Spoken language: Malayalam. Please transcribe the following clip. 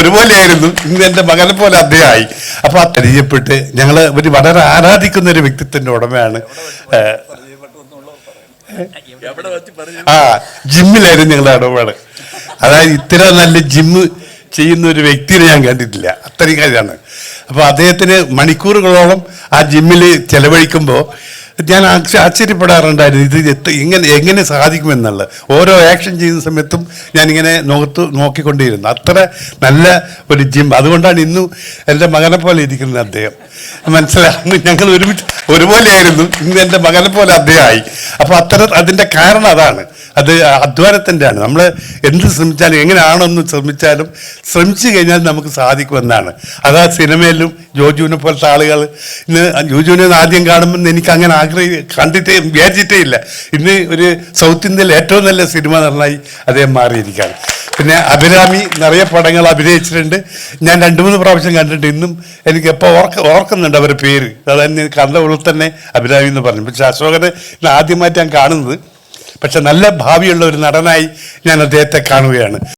ഒരുപോലെയായിരുന്നു. ഇന്ന് എന്റെ മകനെ പോലെ അദ്ദേഹമായി. അപ്പോൾ ആ പരിചയപ്പെട്ട് ഞങ്ങൾ ഒരു വളരെ ആരാധിക്കുന്ന ഒരു വ്യക്തിത്വത്തിന്റെ ഉടമയാണ്. ആ ജിമ്മിലായിരുന്നു ഞങ്ങളുടെ ഇടപാട് അതായത് ഇത്ര നല്ല ജിമ്മ് ചെയ്യുന്ന ഒരു വ്യക്തിയെ ഞാൻ കണ്ടിട്ടില്ല. അത്രയും കാര്യമാണ്. അപ്പോൾ അദ്ദേഹത്തിന് മണിക്കൂറുകളോളം ആ ജിമ്മിൽ ചെലവഴിക്കുമ്പോൾ ഞാൻ ആശ്ച- ആശ്ചര്യപ്പെടാറുണ്ടായിരുന്നു ഇത് എത്ര എങ്ങനെ എങ്ങനെ സാധിക്കുമെന്നുള്ളത്. ഓരോ ആക്ഷൻ ചെയ്യുന്ന സമയത്തും ഞാനിങ്ങനെ നോക്കത്ത് നോക്കിക്കൊണ്ടിരുന്നു. അത്ര നല്ല ഒരു ജിം അതുകൊണ്ടാണ് ഇന്നും എന്റെ മകനെ പോലെ ഇരിക്കുന്നത് അദ്ദേഹം. മനസ്സിലാകുന്നു ഞങ്ങൾ ഒരുമിച്ച് ഒരുപോലെയായിരുന്നു. ഇന്ന് എന്റെ മകനെ പോലെ അദ്ദേഹമായി. അപ്പോൾ അത്തരം അതിന്റെ കാരണം അതാണ്. അത് അധ്വാനത്തിന്റെ ആണ് നമ്മൾ എന്ത് ശ്രമിച്ചാലും എങ്ങനെയാണെന്ന് ശ്രമിച്ചാലും ശ്രമിച്ചു കഴിഞ്ഞാൽ നമുക്ക് സാധിക്കുമെന്നാണ്. അതാ സിനിമയിലും ജോജുവിനെ പോലത്തെ ആളുകൾ. ഇന്ന് ജോജുവിനെ ആദ്യം കാണുമ്പോൾ എനിക്ക് അങ്ങനെ ആഗ്രഹി കണ്ടിട്ടേ വിചാരിച്ചിട്ടേ ഇല്ല. ഇന്ന് ഒരു സൗത്ത് ഇന്ത്യയിൽ ഏറ്റവും നല്ല സിനിമ നടനായി അദ്ദേഹം മാറിയിരിക്കുകയാണ്. പിന്നെ അഭിരാമി നിറയെ പടങ്ങൾ അഭിനയിച്ചിട്ടുണ്ട്. ഞാൻ രണ്ട് മൂന്ന് പ്രാവശ്യം കണ്ടിട്ടുണ്ട്. ഇന്നും എനിക്ക് എപ്പോൾ ഓർക്ക ഓർക്കുന്നുണ്ട് അവരുടെ പേര്. അതായത് കണ്ട ഉള്ളിൽ തന്നെ അഭിരാമി എന്ന് പറഞ്ഞു. പക്ഷെ അശോകനെ ആദ്യമായിട്ട് ഞാൻ കാണുന്നത്. പക്ഷെ നല്ല ഭാവിയുള്ള ഒരു നടനായി ഞാൻ അദ്ദേഹത്തെ കാണുകയാണ്.